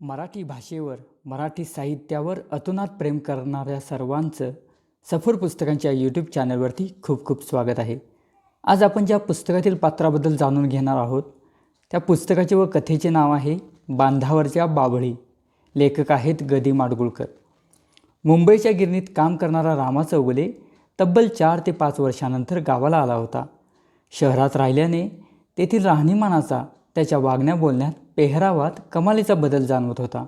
मराठी भाषेवर मराठी साहित्यावर अतोनात प्रेम करणाऱ्या सर्वांचं सफर पुस्तकांच्या यूट्यूब चॅनलवरती खूप खूप स्वागत आहे. आज आपण ज्या पुस्तकातील पात्राबद्दल जाणून घेणार आहोत त्या पुस्तकाचे व कथेचे नाव आहे बांधावरच्या बाभळी. लेखक आहेत गदी माडगुळकर. मुंबईच्या गिरणीत काम करणारा रामा चौगुले तब्बल चार ते पाच वर्षानंतर गावाला आला होता. शहरात राहिल्याने तेथील राहणीमानाचा त्याच्या वागण्या बोलण्यात पेहरावात कमालीचा बदल जाणवत होता.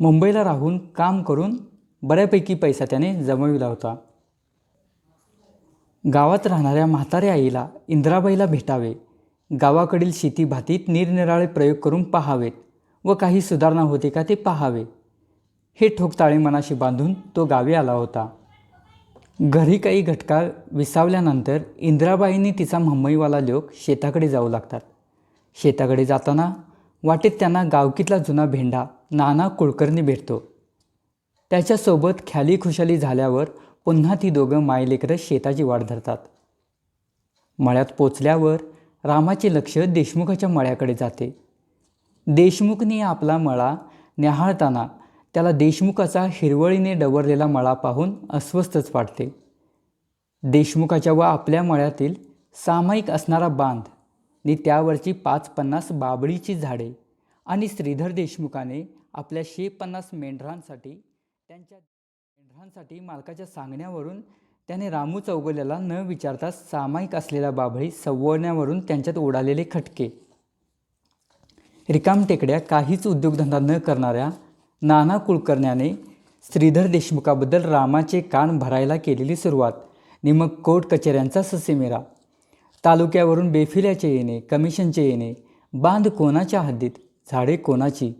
मुंबईला राहून काम करून बऱ्यापैकी पैसा त्याने जमविला होता. गावात राहणाऱ्या म्हाताऱ्या आईला इंद्राबाईला भेटावे गावाकडील शेतीभातीत निरनिराळे प्रयोग करून पाहावेत व काही सुधारणा होते का ते पाहावे. हे ठोकताळे मनाशी बांधून तो गावी आला होता. घरी काही घटका विसावल्यानंतर इंद्राबाईंनी तिचा मुंबईवाला लोक शेताकडे जाऊ लागतात. शेताकडे जाताना वाटेत त्यांना गावकीतला जुना भेंडा नाना कुलकर्णी भेटतो. त्याच्यासोबत ख्याली खुशाली झाल्यावर पुन्हा ती दोघं मायलेकरं शेताची वाट धरतात. मळ्यात पोचल्यावर रामाचे लक्ष देशमुखाच्या मळ्याकडे जाते. देशमुखने आपला मळा न्याहाळताना त्याला देशमुखाचा हिरवळीने डवरलेला मळा पाहून अस्वस्थच वाटते. देशमुखाच्या व आपल्या मळ्यातील सामायिक असणारा बांध नि त्यावरची पाच पन्नास बाबळीची झाडे आणि श्रीधर देशमुखाने आपल्या शे पन्नास मेंढरांसाठी त्यांच्या मेंढरांसाठी मालकाच्या सांगण्यावरून त्याने रामू चौगुल्याला न विचारता सामायिक असलेला बाभळी सवळण्यावरून त्यांच्यात उडालेले खटके. रिकाम टेकड्या काहीच उद्योगधंदा न करणाऱ्या नाना कुलकर्ण्याने श्रीधर देशमुखाबद्दल रामाचे कान भरायला केलेली सुरुवात. नि मग कोर्ट कचेऱ्यांचा ससेमेरा. तालुक्यावरून बेफिल्याचे येणे कमिशनचे येणे बांध कोणाच्या हद्दीत झाडे कोणाची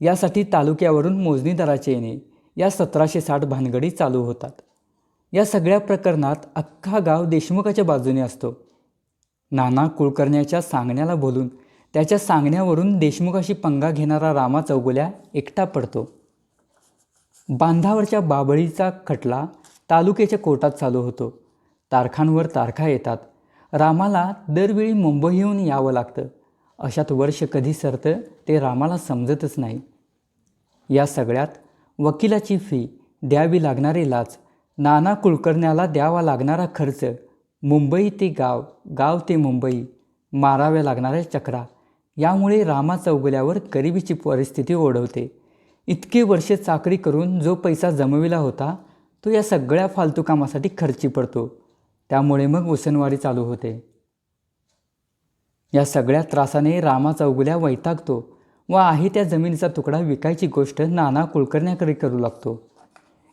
यासाठी तालुक्यावरून मोजणीदाराचे येणे या सतराशे साठ भानगडी चालू होतात. या सगळ्या प्रकरणात अख्खा गाव देशमुखाच्या बाजूने असतो. नाना कुळकर्ण्याच्या सांगण्याला बोलून त्याच्या सांगण्यावरून देशमुखाशी पंगा घेणारा रामा चौगुल्या एकटा पडतो. बांधावरच्या बाबळीचा खटला तालुक्याच्या कोर्टात चालू होतो. तारखांवर तारखा येतात. रामाला दरवेळी मुंबईहून यावं लागतं. अशात वर्ष कधी सरतं ते रामाला समजतच नाही. या सगळ्यात वकिलाची फी द्यावी लागणारी लाच नाना कुलकर्ण्याला द्यावा लागणारा खर्च मुंबई ते गाव गाव ते मुंबई माराव्या लागणाऱ्या चक्रा यामुळे रामा चौगल्यावर गरिबीची परिस्थिती ओढवते. इतके वर्षे चाकरी करून जो पैसा जमविला होता तो या सगळ्या फालतू कामासाठी खर्ची पडतो. त्यामुळे मग उसनवारी चालू होते. या सगळ्या त्रासाने रामा चौगुल्या वैतागतो व आहे त्या जमिनीचा तुकडा विकायची गोष्ट नाना कुलकर्ण्याकडे करू लागतो.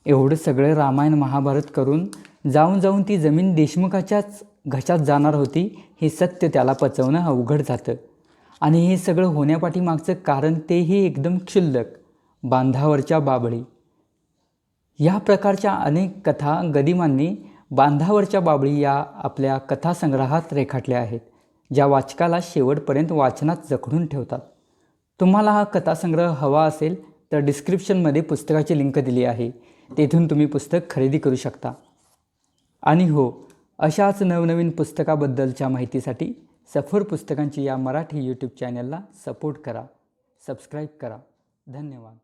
एवढं सगळं रामायण महाभारत करून जाऊन जाऊन ती जमीन देशमुखाच्याच घशात जाणार होती हे सत्य त्याला पचवणं अवघड जातं. आणि हे सगळं होण्यापाठीमागचं कारण तेही एकदम क्षुल्लक बांधावरच्या बाबळी या प्रकारच्या अनेक कथा गदिमांनी बांधावरच्या बाबळी या आपल्या कथासंग्रहात रेखाटल्या आहेत ज्या वाचकाला शेवटपर्यंत वाचनात जखडून ठेवतात. तुम्हाला हा कथासंग्रह हवा असेल तर डिस्क्रिप्शनमध्ये पुस्तकाची लिंक दिली आहे. तेथून तुम्ही पुस्तक खरेदी करू शकता. आणि हो अशाच नवनवीन पुस्तकाबद्दलच्या माहितीसाठी सफर पुस्तकांची या मराठी यूट्यूब चॅनलला सपोर्ट करा सबस्क्राईब करा. धन्यवाद.